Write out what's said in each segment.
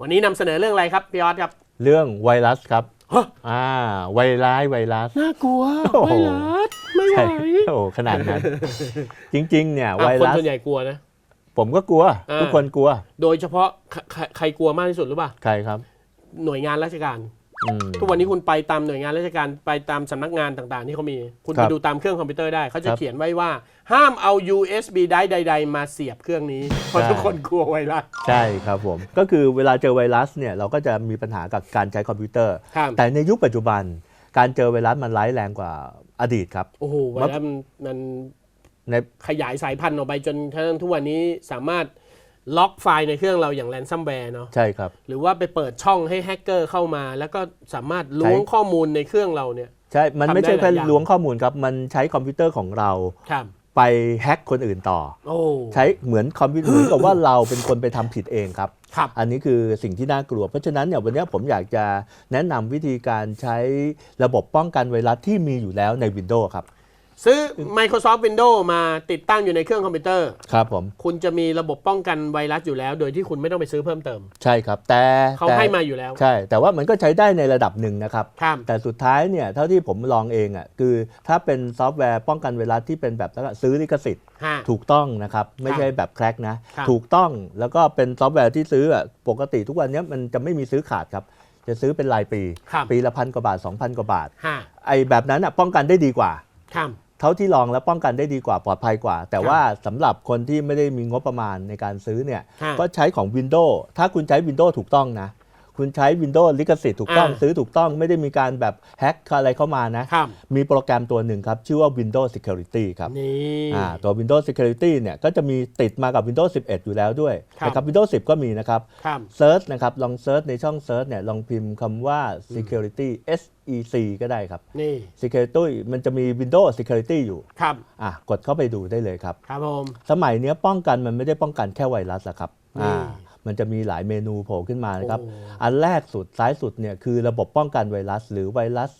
วันนี้นำเสนอเรื่องอะไรครับพี่ออสครับ เรื่องไวรัสครับฮะ อ่า ไวร้ายไวรัส น่ากลัวโอ้โห ไวรัสไม่ไหวใช่โอ้โหขนาดนั้น จริง ๆ เนี่ยอะไวคนรัส ส่วนใหญ่กลัวนะ ผมก็กลัว อ่า ทุกคนกลัว โดยเฉพาะใครใครใครกลัวมากที่สุดหรือเปล่าใครครับ หน่วยงานราชการอืม ทุกวันนี้คุณไปตามหน่วยงานราชการไปตามสำนักงานต่าง ๆ ที่เขามี คุณคไปรับดูตามเครื่องคอมพิวเตอร์ได้เขาจะครับเขียนไว้ว่า ห้ามเอา USB ใดใด ๆ มาเสียบเครื่องนี้เพราะใช่ ทุกคนกลัวไวรัส ใช่ครับผม ก็คือเวลาเจอไวรัสเนี่ยเราก็จะมีปัญหากับการใช้คอมพิวเตอร์ ครับ แต่ในยุคปัจจุบัน การเจอไวรัสมันร้ายแรงกว่าอดีตครับ โอ้โหไวรัสมันมันในขยายสายพันธุ์ออกไปจนกระทั่งทุกวันนี้สามารถ ล็อกไฟล์ในเครื่องเราอย่างแรนซัมแวร์เนาะใช่ครับ หรือว่าไปเปิดช่องให้แฮกเกอร์เข้ามา แล้วก็สามารถล้วงใช้ข้อมูลในเครื่องเราเนี่ย ใช่ มันทำไม่ใช่ได้หลาแค่ยอย่างล้วงข้อมูลครับ มันใช้คอมพิวเตอร์ของเราครับไปแฮ็กคนอื่นต่อโอ้ใช้เหมือนคอมพิวเตอร์เหมือนกับว่าเราเป็นคนไปทำผิดเองครับครับอันนี้คือสิ่งที่น่ากลัว เพราะฉะนั้นเนี่ยวันนี้ผมอยากจะแนะนำวิธีการใช้ระบบป้องกันไวรัสที่มีอยู่แล้วใน Windows ครับ ซื้อ Microsoft Windows มาติดตั้งอยู่ในเครื่องคอมพิวเตอร์ ครับผม คุณจะมีระบบป้องกันไวรัสอยู่แล้ว โดยที่คุณไม่ต้องไปซื้อเพิ่มเติม ใช่ครับ แต่เขาแต่ให้มาอยู่แล้ว ใช่ แต่ว่ามันก็ใช้ได้ในระดับหนึ่งนะครับ ครับ แต่สุดท้ายเนี่ยเท่าที่ผมลองเองอะคือถ้าเป็นซอฟต์แวร์ป้องกันไวรัสที่เป็นแบบแล้วก็ซื้อลิขสิทธิ์ ฮะ ถูกต้องนะครับ ไม่ใช่แบบแคร็กนะ ครับ ถูกต้องแล้วก็เป็นซอฟต์แวร์ที่ซื้ออะปกติทุกวันนี้มันจะไม่มีซื้อขาดครับ จะซื้อเป็นรายปี ครับปีละพันกว่าบาท2,000กว่าบาท ฮะไอ้แบบนั้นอะป้องกันได้ดีกว่า ครับ เท่าที่ลองแล้วป้องกันได้ดีกว่าปลอดภัยกว่า แต่ครับว่าสำหรับคนที่ไม่ได้มีงบประมาณในการซื้อเนี่ยฮะก็ใช้ของ Windows ถ้าคุณใช้ Windows ถูกต้องนะ คุณใช้ Windows ลิขสิทธิ์ถูกต้อง อ่า ซื้อถูกต้องไม่ได้มีการแบบแฮ็กอะไรเข้ามานะ ครับมีโปรแกรมตัวหนึ่งครับ ชื่อว่า Windows Security ครับนี่ อ่าตัว Windows Security เนี่ยก็จะมีติดมากับ Windows 11 อยู่แล้วด้วยครับ นะครับ Windows 10 ก็มีนะครับ ครับ เซิร์ชนะครับ ลองเซิร์ชในช่องเซิร์ชเนี่ยลองพิมพ์คำว่า Security SEC ก็ได้ครับ นี่ Security มันจะมี Windows Security อยู่ครับ อะกดเข้าไปดูได้เลยครับ ครับผม สมัยเนี้ยป้องกันมันไม่ได้ป้องกันแค่ไวรัสอะครับนี่อ่ามั นจะมีหลายเมนูโผล่ขึ้นมานะครับโอ้อันแรกสุดซ้ายสุดเนี่ยคือระบบป้องกันไวรัส หรือไวรัส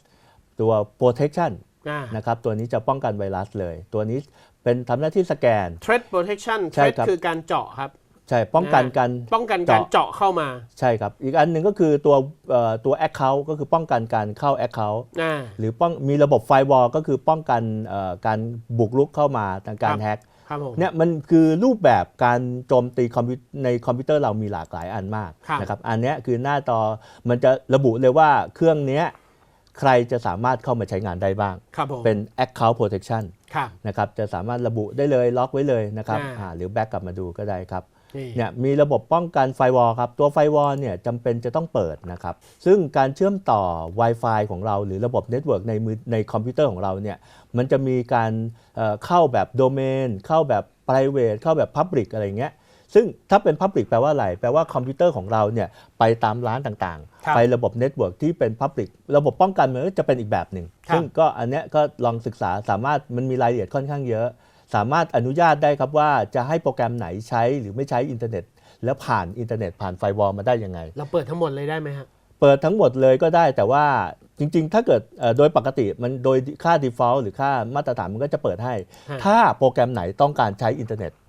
ตัว protection อ่านะครับตัวนี้จะป้องกันไวรัสเลย ตัวนี้เป็นทำหน้าที่สแกน threat protection ใช่ threat ครับคือการเจาะครับใช่ป้องกันการป้องกันการเจาะเจาะเข้ามาใช่ครับ อีกอันหนึ่งก็คือตัวเอ่อตัว Account ก็คือป้องกันการเข้า Account อ่าหรือป้องมีระบบไฟวอลก็คือป้องกันเอ่อการบุกรุกเข้ามาทางกาครับรแฮ็ก ครับผมเนี่ยมันคือรูปแบบการโจมตีคอมพิวในคอมพิวเตอร์เรามีหลากหลายอันมากครับนะครับอันเนี้ยคือหน้าจอมันจะระบุเลยว่าเครื่องเนี้ยใครจะสามารถเข้ามาใช้งานได้บ้างครับผมเป็น Account Protection ครับนะครับจะสามารถระบุได้เลยล็อกไว้เลยนะครับอ่าอ่าหรือแบ็กกลับมาดูก็ได้ครับนี่ เนี่ยมีระบบป้องกันไฟวอลครับ ตัวไฟวอลเนี่ยจำเป็นจะต้องเปิดนะครับ ซึ่งการเชื่อมต่อ Wi-Fi ของเรา หรือระบบเน็ตเวิร์กในมือในคอมพิวเตอร์ของเราเนี่ยมันจะมีการเอ่อเข้าแบบโดเมนเข้าแบบ private เข้าแบบ Public อะไรเงี้ยซึ่งถ้าเป็น Public แปลว่าอะไร แปลว่าคอมพิวเตอร์ของเราเนี่ยไปตามร้านต่างครับๆไประบบเน็ตเวิร์กที่เป็น Public ระบบป้องกันมันก็จะเป็นอีกแบบหนึ่งครับซึ่งก็อันเนี้ยก็ลองศึกษาสามารถมันมีรายละเอียดค่อนข้างเยอะ สามารถอนุญาตได้ครับว่าจะให้โปรแกรมไหนใช้หรือไม่ใช้อินเทอร์เน็ต แล้วผ่านอินเทอร์เน็ตผ่านไฟวอลมาได้ยังไง เราเปิดทั้งหมดเลยได้ไหมฮะเปิดทั้งหมดเลยก็ได้แต่ว่าจริง ๆ ถ้าเกิดเอ่อโดยปกติมันโดยค่า default หรือค่ามาตรฐานมันก็จะเปิดให้ฮะถ้าโปรแกรมไหนต้องการใช้อินเทอร์เน็ตครับ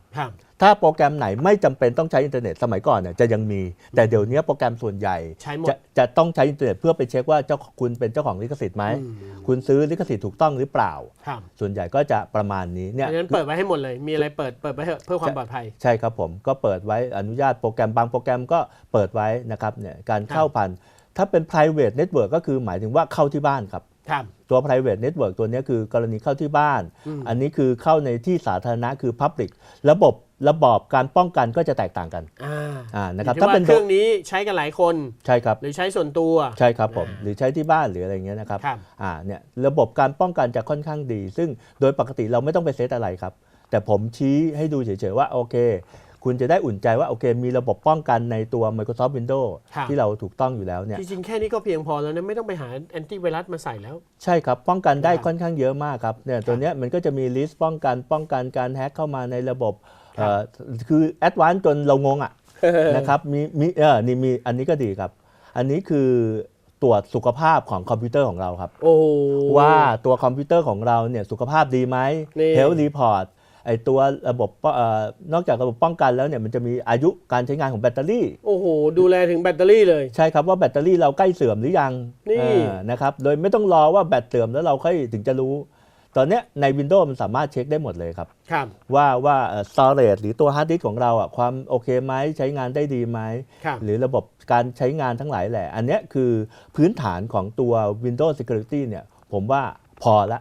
ถ้าโปรแกรมไหนไม่จำเป็นต้องใช้อินเทอร์เน็ตสมัยก่อนเนี่ยจะยังมี แต่เดี๋ยวนี้โปรแกรมส่วนใหญ่ใช้หมดจะจะต้องใช้อินเทอร์เน็ตเพื่อไปเช็คว่าเจ้าคุณเป็นเจ้าของลิขสิทธิ์ไหมอืมคุณซื้อลิขสิทธิ์ถูกต้องหรือเปล่าครับส่วนใหญ่ก็จะประมาณนี้เพเนี่ยราะฉะนั้นเปิดไว้ให้หมดเลยมีอะไรเปิดเปิดไว้เถอะเพื่อความปลอดภัย ใช่ครับผมก็เปิดไว้อนุญาตโปรแกรมบางโปรแกรมก็เปิดไว้นะครับเนี่ยการเข้าผ่านถ้าเป็น private network ก็คือหมายถึงว่าเข้าที่บ้านครับครับ ตัว private network ตัวเนี้ยคือกรณีเข้าที่บ้านอืมอันนี้คือเข้าในที่สาธารณะคือ public ระบบระบอบการป้องกันก็จะแตกต่างกันอ่าอ่านะครับอยู่ที่ถ้าเป็นว่าเครื่องนี้ใช้กันหลายคนใช่ครับหรือใช้ส่วนตัวใช่ครับผมอ่าหรือใช้ที่บ้านหรืออะไรอย่างเงี้ยนะครับครับอ่าเนี่ยระบบการป้องกันจะค่อนข้างดี ซึ่งโดยปกติเราไม่ต้องไปเซตอะไรครับ แต่ผมชี้ให้ดูเฉยๆว่าโอเค คุณจะได้อุ่นใจว่าโอเค มีระบบป้องกันในตัว Microsoft Windows ครับที่เราถูกต้องอยู่แล้วเนี่ยจริงๆ แค่นี้ก็เพียงพอแล้วนะไม่ต้องไปหาแอนตี้ไวรัสมาใส่แล้ว ใช่ครับ ป้องกันได้ครับค่อนข้างเยอะมากครับเนี่ยตัวเนี้ยมันก็จะมีลิสต์ป้องกันป้องกันการแฮ็กเข้ามาในระบบครับเอ่อคือแอดวานซ์จนเรางงอะนะครับมีมีเออนี่มีอันนี้ก็ดีครับ อันนี้คือตรวจสุขภาพของคอมพิวเตอร์ของเราครับโอ้ว่าตัวคอมพิวเตอร์ของเราเนี่ยสุขภาพดีไหมนี่เฮลท์รีพอร์ต ไอไอตัวระบบป้องเอ่อนอกจากระบบป้องกันแล้วเนี่ยมันจะมีอายุการใช้งานของแบตเตอรี่ โอ้โห ดูแลถึงแบตเตอรี่เลย ใช่ครับว่าแบตเตอรี่เราใกล้เสื่อมหรือยังนี่เออนะครับโดยไม่ต้องรอว่าแบตเสื่อมแล้วเราค่อยถึงจะรู้ ตอนเนี้ยใน Windows มันสามารถเช็คได้หมดเลยครับครับว่าว่าเอ่อ storage หรือตัว hard disk ของเราอะความโอเคไหมใช้งานได้ดีไหมครับหรือระบบการใช้งานทั้งหลายแหละ อันเนี้ยคือพื้นฐานของตัว Windows Security เนี่ยผมว่าพอละ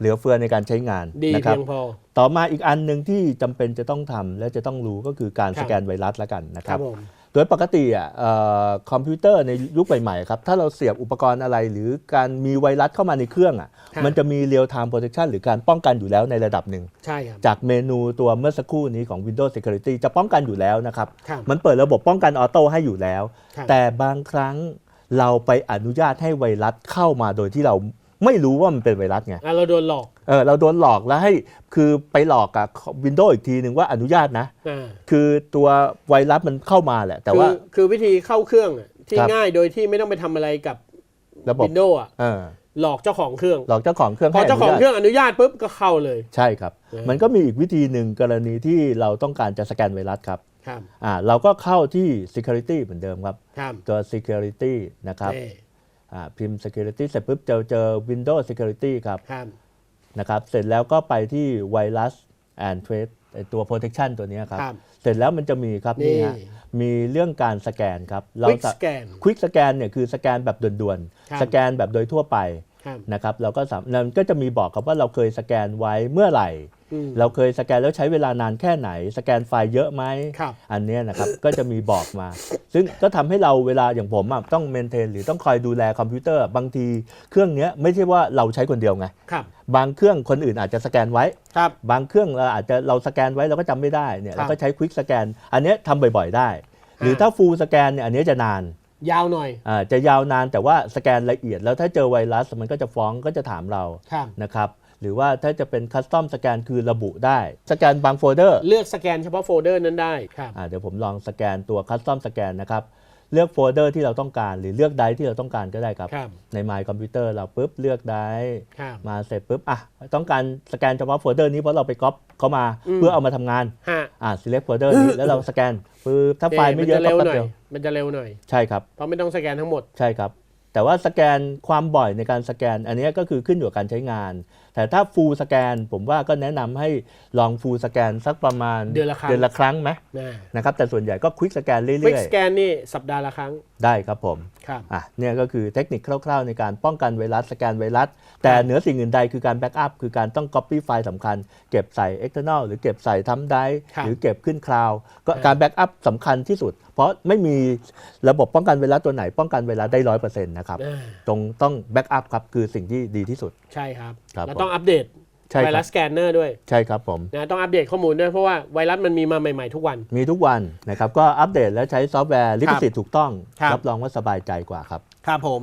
เหลือเฟือในการใช้งานดีนะครัเพียงพอ ต่อมาอีกอันหนึ่งที่จำเป็นจะต้องทำและจะต้องรู้ก็คือการครับ สแกนไวรัสละกันนะคครัรับ บผมโดยปกติอะเอ่อคอมพิวเตอร์ในยุคใหม่ๆครับถ้าเราเสียบอุปกรณ์อะไรหรือการมีไวรัสเข้ามาในเครื่องอะครับมันจะมี real time protection หรือการป้องกันอยู่แล้วในระดับหนึ่ง ใช่ครับ จากเมนูตัวเมื่อสักครู่นี้ของ Windows Security จะป้องกันอยู่แล้วนะครับ ครับมันเปิดระบบป้องกันออโต้ให้อยู่แล้ว ครับ แต่บางครั้งเราไปอนุญาตให้ไวรัสเข้ามาโดยที่เรา ไม่รู้ว่ามันเป็นไวรัสไงอะเราโดนหลอกเออเราโดนหลอกแล้วให้คือไปหลอกกับ Windows อีกทีหนึ่งว่าอนุญาตนะ อ่าคือตัวไวรัสมันเข้ามาแหละ แต่ว่าคือคือวิธีเข้าเครื่องอะที่ครับ ง่ายโดยที่ไม่ต้องไปทำอะไรกับระบบวินโดว์อะเออหลอกเจ้าของเครื่อง หลอกเจ้าของเครื่องพอให้เจ้าของนุญตเครื่องอนุญาตปุ๊บก็เข้าเลย ใช่ครับ เออ มันก็มีอีกวิธีหนึ่งกรณีที่เราต้องการจะสแกนไวรัสครับครับอ่าเราก็เข้าที่ security เหมือนเดิมครับ ครับตัว security นะครับ นี่อ่า พิมพ์ security เสร็จปุ๊บเจอเจอ Windows security ครับครับนะครับเสร็จแล้วก็ไปที่ virus and threat ไอ้ตัว protection ตัวเนี้ยครับครับ เสร็จแล้วมันจะมีครับนี่นี่ฮะมีเรื่องการสแกนครับ Quick จะ Scan ควิกสแกนเนี่ยคือสแกนแบบด่วนครับๆสแกนแบบโดยทั่วไปครับนะครับเราก็สามมันก็จะมีบอกครับว่าเราเคยสแกนไว้เมื่อไหร่อืม เราเคยสแกนแล้วใช้เวลานานแค่ไหน สแกนไฟล์เยอะไหมครับอันเนี้ยนะครับก็จะมีบอกมา ซึ่งก็ทำให้เราเวลาอย่างผมอะต้องเมนเทนหรือต้องคอยดูแลคอมพิวเตอร์ บางทีเครื่องเนี้ยไม่ใช่ว่าเราใช้คนเดียวไงครับบางเครื่องคนอื่นอาจจะสแกนไว้ครับบางเครื่องเราอาจจะเราสแกนไว้เราก็จำไม่ได้เนี่ยครับเราก็ใช้ควิกสแกนอันเนี้ยทำบ่อยๆได้ หรือถ้าฟูลสแกนเนี่ยอันเนี้ยจะนานยาวหน่อยอ่าจะยาวนานแต่ว่าสแกนละเอียดแล้วถ้าเจอไวรัสมันก็จะฟ้องก็จะถามเราครับนะครับ หรือว่าถ้าจะเป็นคัสตอมสแกนคือระบุได้ สแกนบางโฟลเดอร์เลือกสแกนเฉพาะโฟลเดอร์นั้นได้ครับอ่าเดี๋ยวผมลองสแกนตัวคัสตอมสแกนนะครับเลือกโฟลเดอร์ที่เราต้องการ หรือเลือกไดร์ที่เราต้องการก็ได้ครับครับใน My Computer เราปุ๊บเลือกไดร์ครับมาเสร็จปุ๊บอะต้องการสแกนเฉพาะโฟลเดอร์นี้เพราะเราไปก๊อปเข้ามาอืมเพื่อเอามาทำงานฮะอ่า select โฟลเดอร์นี้แล้วเราสแกนปุ๊บถ้าไฟล์ไม่เยอะนก็จะเร็วแป๊บหน่อยเดียวมันจะเร็วหน่อยใช่ครับเพราะไม่ต้องสแกนทั้งหมดใช่ครับแต่ว่าสแกนความบ่อยในการสแกน อันเนี้ยก็คือขึ้นอยู่กับการใช้งานแต่ถ้า full สแกนผมว่าก็แนะนำให้ลอง full สแกนสักประมาณเดือนละครั้งเดือนละครั้งไหมนะนะครับแต่ส่วนใหญ่ก็ควิกสแกนควิเรื่กอยสแกนนี่สัปดาห์ละครั้งๆได้ครับผมครับอะเนี่ยก็คือเทคนิคคร่าวๆ ในการป้องกันไวรัสสแกนไวรัส แต่เหนือสิ่งอื่นใดคือการแบ็กอัพคือการต้อง Copy ไฟล์สำคัญ เก็บใส่ external หรือเก็บใส่ทำได้ครับหรือเก็บขึ้นคลาวก็ครับการแบ็กอัพสำคัญที่สุด เพราะไม่มีระบบป้องกันไวรัสตัวไหน ป้องกันไวรัสได้ร้อยเปอร์เซ็นต์นะครับอ่าตรงต้องแบ็กอัพครับคือสิ่งที่ดีที่สุดใช่ครับครับแล้วผมต้องอัปเดตใช่ไวครัรับสสแกนเนอร์ด้วยใช่ครับผม นะต้องอัปเดตข้อมูลด้วยเพราะว่าไวรัสมันมีมาใหม่ ๆ ทุกวัน มีทุกวันนะครับ ก็อัปเดตและใช้ซอฟต์แวร์ลิขสิทธิ์ถูกต้อง ครับ รับรองว่าสบายใจกว่าครับ ครับผม